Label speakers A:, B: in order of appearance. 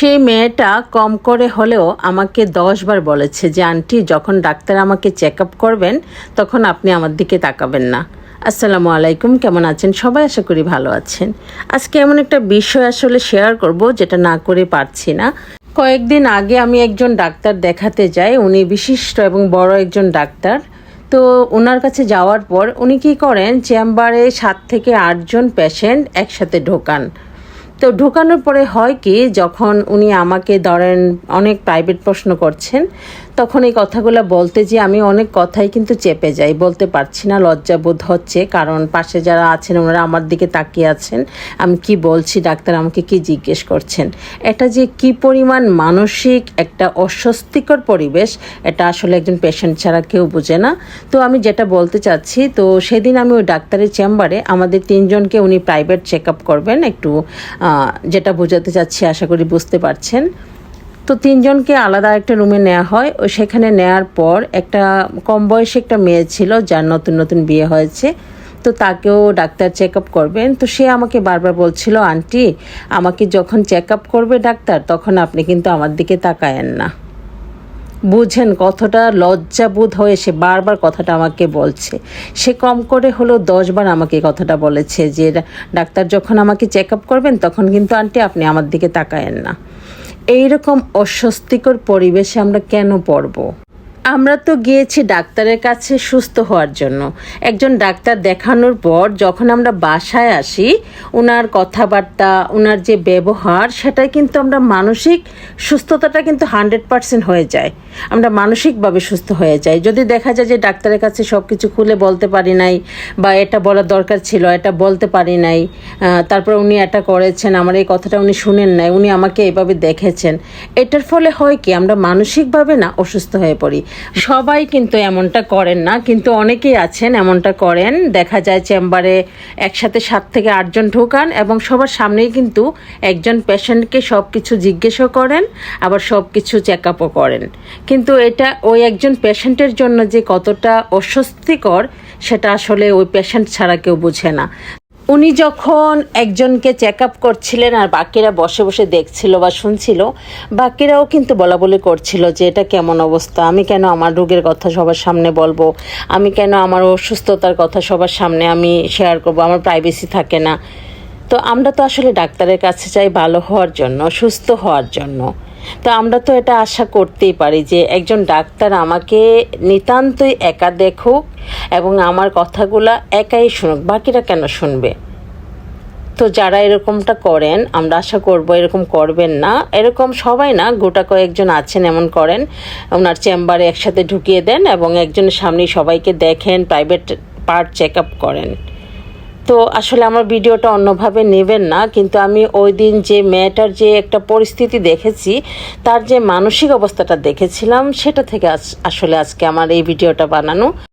A: সেই মেয়েটা কম করে হলেও আমাকে দশবার বলেছে যে, আন্টি, যখন ডাক্তার আমাকে চেক আপ করবেন, তখন আপনি আমার দিকে তাকাবেন না। আসসালামু আলাইকুম, কেমন আছেন? সবাই আশা করি ভালো আছেন। আজকে এমন একটা বিষয় আসলে শেয়ার করব, যেটা না করে পারছি না। কয়েকদিন আগে আমি একজন ডাক্তার দেখাতে যাই, উনি বিশিষ্ট এবং বড় একজন ডাক্তার। তো ওনার কাছে যাওয়ার পর উনি কী করেন, চেম্বারে সাত থেকে আটজন পেশেন্ট একসাথে ঢোকান। তো ঢোকানোর পরে হয় কি, যখন উনি আমাকে ধরেন অনেক প্রাইভেট প্রশ্ন করছেন, তখন এই কথাগুলো বলতে যে আমি অনেক কথাই কিন্তু চেপে যাই, বলতে পারছি না, লজ্জাবোধ হচ্ছে, কারণ পাশে যারা আছেন ওনারা আমার দিকে তাকিয়ে আছেন, আমি কি বলছি, ডাক্তার আমাকে কি জিজ্ঞেস করছেন? এটা যে কি পরিমাণ মানসিক একটা অস্বস্তিকর পরিবেশ, এটা আসলে একজন পেশেন্ট ছাড়া কেউ বোঝে না। তো আমি যেটা বলতে চাচ্ছি, তো সেদিন আমি ওই ডাক্তারের চেম্বারে আমাদের তিনজনকে উনি প্রাইভেট চেক আপ করবেন, একটু যেটা বোঝাতে চাচ্ছি, আশা করি বুঝতে পারছেন। তো তিনজনকে আলাদা একটা রুমে নেওয়া হয়। ও সেখানে নেওয়ার পর একটা, কম বয়সে একটা মেয়ে ছিল, যার নতুন নতুন বিয়ে হয়েছে। তো তাকেও ডাক্তার চেক আপ করবেন। তো সে আমাকে বারবার বলছিল, আন্টি, আমাকে যখন চেক আপ করবে ডাক্তার, তখন আপনি কিন্তু আমার দিকে তাকায়েন না। বুঝেন কতটা লজ্জাবোধ হয়ে সে বারবার কথাটা আমাকে বলছে। সে কম করে হলেও দশবার আমাকে কথাটা বলেছে যে, ডাক্তার যখন আমাকে চেক আপ করবেন, তখন কিন্তু আন্টি আপনি আমার দিকে তাকায়েন না। এইরকম অস্বস্তিকর পরিবেশে আমরা কেন পড়ব? আমরা তো গিয়েছি ডাক্তারের কাছে সুস্থ হওয়ার জন্য। একজন ডাক্তার দেখানোর পর যখন আমরা বাসায় আসি ওনার কথাবার্তা ওনার যে ব্যবহার, সেটাই কিন্তু আমরা মানসিক সুস্থতাটা কিন্তু হান্ড্রেড পার্সেন্ট হয়ে যায়। আমরা মানসিকভাবে সুস্থ হয়ে যাই। যদি দেখা যায় যে ডাক্তারের কাছে সব কিছু খুলে বলতে পারি নাই, বা এটা বলার দরকার ছিল, এটা বলতে পারি নাই তারপর উনি এটা করেছেন, আমার এই কথাটা উনি শুনেন নাই, উনি আমাকে এভাবে দেখেছেন, এটার ফলে হয় কি, আমরা মানসিকভাবে না অসুস্থ হয়ে পড়ি। সবাই কিন্তু এমনটা করেন না, কিন্তু অনেকেই আছেন এমনটা করেন। দেখা যায় চেম্বারে একসাথে সাত থেকে আটজন ঢোকান এবং সবার সামনেই কিন্তু একজন পেশেন্টকে সব কিছু জিজ্ঞেসও করেন, আবার সব কিছু চেক আপও করেন। কিন্তু এটা ওই একজন পেশেন্টের জন্য যে কতটা অস্বস্তিকর, সেটা আসলে ওই পেশেন্ট ছাড়া কেউ বুঝে না। উনি যখন একজনকে চেক আপ করছিলেন আর বাকিরা বসে বসে দেখছিল বা শুনছিল, বাকিরাও কিন্তু বলা বলি করছিল যে এটা কেমন অবস্থা, আমি কেন আমার রোগের কথা সবার সামনে বলব, আমি কেন আমার অসুস্থতার কথা সবার সামনে আমি শেয়ার করব, আমার প্রাইভেসি থাকে না। তো আমরা তো আসলে ডাক্তারের কাছে চাই ভালো হওয়ার জন্য, সুস্থ হওয়ার জন্য। তো আমরা তো এটা আশা করতেই পারি যে একজন ডাক্তার আমাকে নিতান্তই একা দেখুক এবং আমার কথাগুলো একাই শুনুক, বাকিরা কেন শুনবে? তো যারা এরকমটা করেন, আমরা আশা করব এরকম করবেন না। এরকম সবাই না, গোটা কয়েকজন আছেন এমন করেন, ওনার চেম্বারে একসাথে ঢুকিয়ে দেন এবং একজনের সামনে সবাইকে দেখেন প্রাইভেট পার্ট চেক আপ করেন। তো আসলে আমার ভিডিওটা অন্যভাবে নেবেন না, কিন্তু আমি ওই দিন যে মেয়েটার যে একটা পরিস্থিতি দেখেছি, তার যে মানসিক অবস্থাটা দেখেছিলাম, সেটা থেকে আসলে আজকে আমার এই ভিডিওটা বানানো।